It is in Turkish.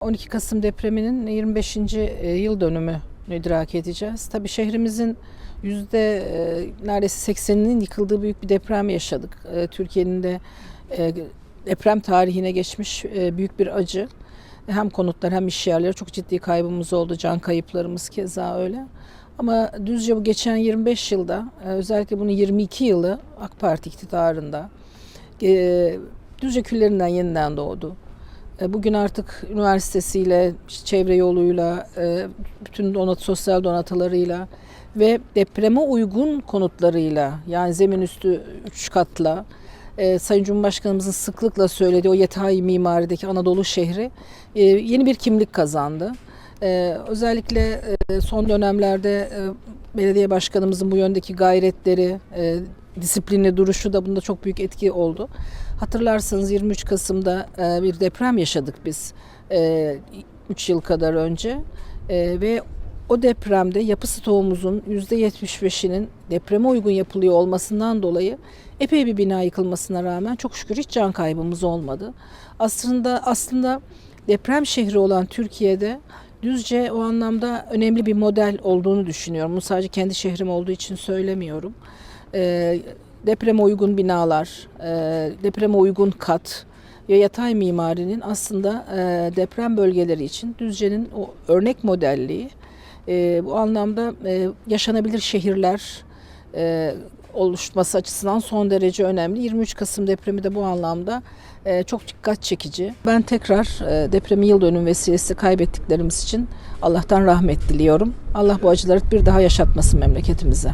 12 Kasım depreminin 25. e, yıl dönümünü idrak edeceğiz. Tabii şehrimizin yüzde e, neredeyse 80'inin yıkıldığı büyük bir deprem yaşadık. E, Türkiye'nin de deprem tarihine geçmiş büyük bir acı. Hem konutlar hem iş yerleri çok ciddi kaybımız oldu. Can kayıplarımız keza öyle. Ama düzce bu geçen 25 yılda özellikle bunun 22 yılı AK Parti iktidarında Düzce küllerinden yeniden doğdu. E, Bugün artık üniversitesiyle, çevre yoluyla, e, bütün donat, sosyal donatılarıyla ve depreme uygun konutlarıyla yani zemin üstü 3 katla e, Sayın Cumhurbaşkanımızın sıklıkla söylediği o yatay mimarideki Anadolu şehri yeni bir kimlik kazandı. Özellikle son dönemlerde belediye başkanımızın bu yöndeki gayretleri, e, disiplinli duruşu da bunda çok büyük etki oldu. Hatırlarsanız 23 Kasım'da e, bir deprem yaşadık biz 3 yıl kadar önce E, ve o depremde yapı stoğumuzun %75'inin depreme uygun yapılıyor olmasından dolayı epey bir bina yıkılmasına rağmen çok şükür hiç can kaybımız olmadı. Aslında aslında deprem şehri olan Türkiye'de Düzce o anlamda önemli bir model olduğunu düşünüyorum. Bunu sadece kendi şehrim olduğu için söylemiyorum. E, depreme uygun binalar, e, depreme uygun kat ve yatay mimarinin aslında e, deprem bölgeleri için Düzce'nin o örnek modelliği e, bu anlamda e, yaşanabilir şehirler e, oluşması açısından son derece önemli. 23 Kasım depremi de bu anlamda e, çok dikkat çekici. Ben tekrar e, depremi yıl dönüm vesilesi kaybettiklerimiz için Allah'tan rahmet diliyorum. Allah bu acıları bir daha yaşatmasın memleketimize.